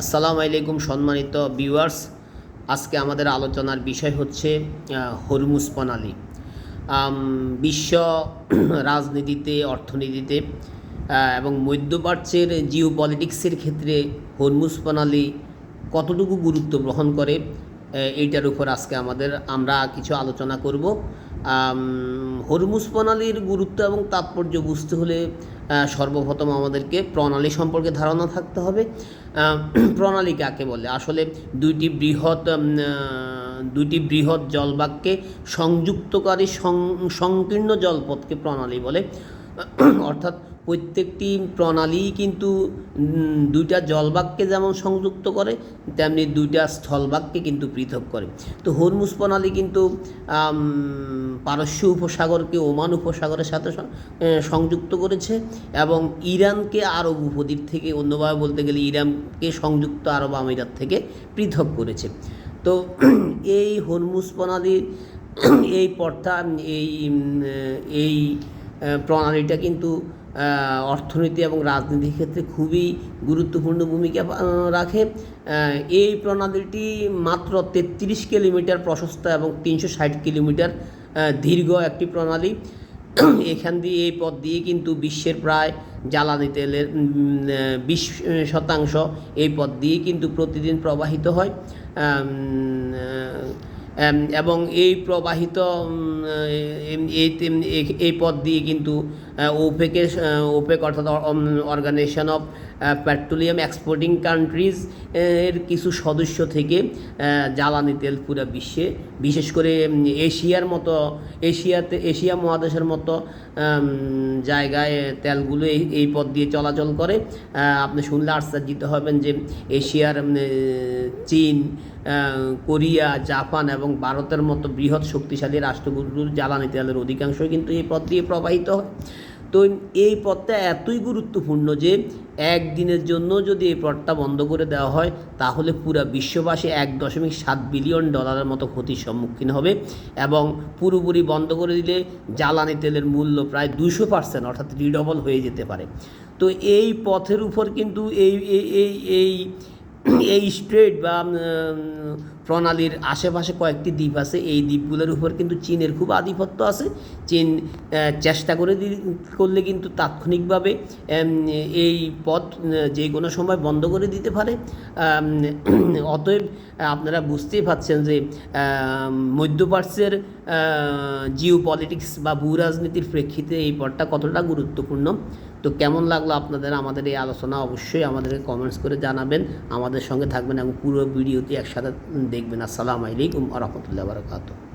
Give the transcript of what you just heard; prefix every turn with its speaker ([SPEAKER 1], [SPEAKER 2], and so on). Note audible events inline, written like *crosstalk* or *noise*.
[SPEAKER 1] আসসালামু আলাইকুম সম্মানিত ভিউয়ার্স। আজকে আমাদের আলোচনার বিষয় হচ্ছে হরমুজ প্রণালী। বিশ্ব *clears throat* রাজনীতিতে, অর্থনীতিতে এবং মধ্যপ্রাচ্যের জিও পলিটিক্সের ক্ষেত্রে হরমুজ প্রণালী কতটুকু গুরুত্ব গ্রহণ করে এইটার উপর আজকে আমাদের আমরা কিছু আলোচনা করব। হরমুজ প্রণালীর গুরুত্ব এবং তাৎপর্য বুঝতে হলে সর্বপ্রথম আমাদেরকে প্রণালী সম্পর্কে ধারণা থাকতে হবে। প্রণালী কাকে বলে? আসলে দুইটি বৃহৎ দুইটি বৃহৎ জলবাক্যে সংযুক্তকারী সংকীর্ণ জলপথকে প্রণালী বলে। অর্থাৎ প্রত্যেকটি প্রণালী কিন্তু দুইটা জলবাক্যে যেমন সংযুক্ত করে, তেমনি দুইটা স্থলবাক্যে কিন্তু পৃথক করে। তো হরমুজ প্রণালী কিন্তু পারস্য উপসাগরকে ওমান উপসাগরের সাথে সংযুক্ত করেছে এবং ইরানকে আরব উপদ্বীপ থেকে, অন্যভাবে বলতে গেলে ইরানকে সংযুক্ত আরব আমিরাত থেকে পৃথক করেছে। তো *clears throat* এই হরমুজ প্রণালীর *clears throat* এই পর্থা এই এই প্রণালীটা কিন্তু অর্থনীতি এবং রাজনীতির ক্ষেত্রে খুবই গুরুত্বপূর্ণ ভূমিকা রাখে। এই প্রণালীটি মাত্র তেত্রিশ কিলোমিটার প্রশস্ত এবং তিনশো ষাট কিলোমিটার দীর্ঘ একটি প্রণালী। *clears throat* এখান দিয়ে এই পথ দিয়ে কিন্তু বিশ্বের প্রায় জ্বালানি তেলের বিশ শতাংশ এই পথ দিয়ে কিন্তু প্রতিদিন প্রবাহিত হয়। এবং এই প্রবাহিত এই পথ দিয়ে কিন্তু ওপেকে ওপেক অর্থাৎ organisation of petroleum exporting countries এর কিছু সদস্য থেকে জ্বালানি তেল পুরো বিশ্বে, বিশেষ করে এশিয়ার মতো, এশিয়াতে, এশিয়া মহাদেশের মতো জায়গায় তেলগুলো এই এই পথ দিয়ে চলাচল করে। আপনি শুনলে আশ্চর্যিত হবেন যে এশিয়ার চীন কোরিয়া, জাপান এবং ভারতের মতো বৃহৎ শক্তিশালী রাষ্ট্রগুলোর জ্বালানি তেলের অধিকাংশই কিন্তু এই পথ দিয়ে প্রবাহিত হয়। তো এই পথটা এতই গুরুত্বপূর্ণ যে একদিনের জন্য যদি এই পথটা বন্ধ করে দেওয়া হয়, তাহলে পুরো বিশ্ববাসী এক দশমিক সাত বিলিয়ন ডলারের মতো ক্ষতির সম্মুখীন হবে এবং পুরোপুরি বন্ধ করে দিলে জ্বালানি তেলের মূল্য প্রায় দুশো পার্সেন্ট, অর্থাৎ রিডবল হয়ে যেতে পারে। তো এই পথের উপর কিন্তু এই এই এই এই স্ট্রেট বা প্রণালীর আশেপাশে কয়েকটি দ্বীপ আছে। এই দ্বীপগুলোর উপর কিন্তু চীনের খুব আধিপত্য আছে। চীন চেষ্টা করে করলে কিন্তু তাৎক্ষণিকভাবে এই পথ, যে কোনো সময় বন্ধ করে দিতে পারে। অতএব, আপনারা বুঝতেই পারছেন যে মধ্যপ্রাচ্যের জিও পলিটিক্স বা ভূ রাজনীতির প্রেক্ষিতে এই পথটা কতটা গুরুত্বপূর্ণ। তো কেমন লাগল আপনাদের আমাদের এই আলোচনা? অবশ্যই আমাদেরকে কমেন্টস করে জানাবেন। আমাদের সঙ্গে থাকবেন এবং পুরো ভিডিওটি একসাথে দেখবেন আসসালামু আলাইকুম আ রহমতুল্লাহ বারকাতুহ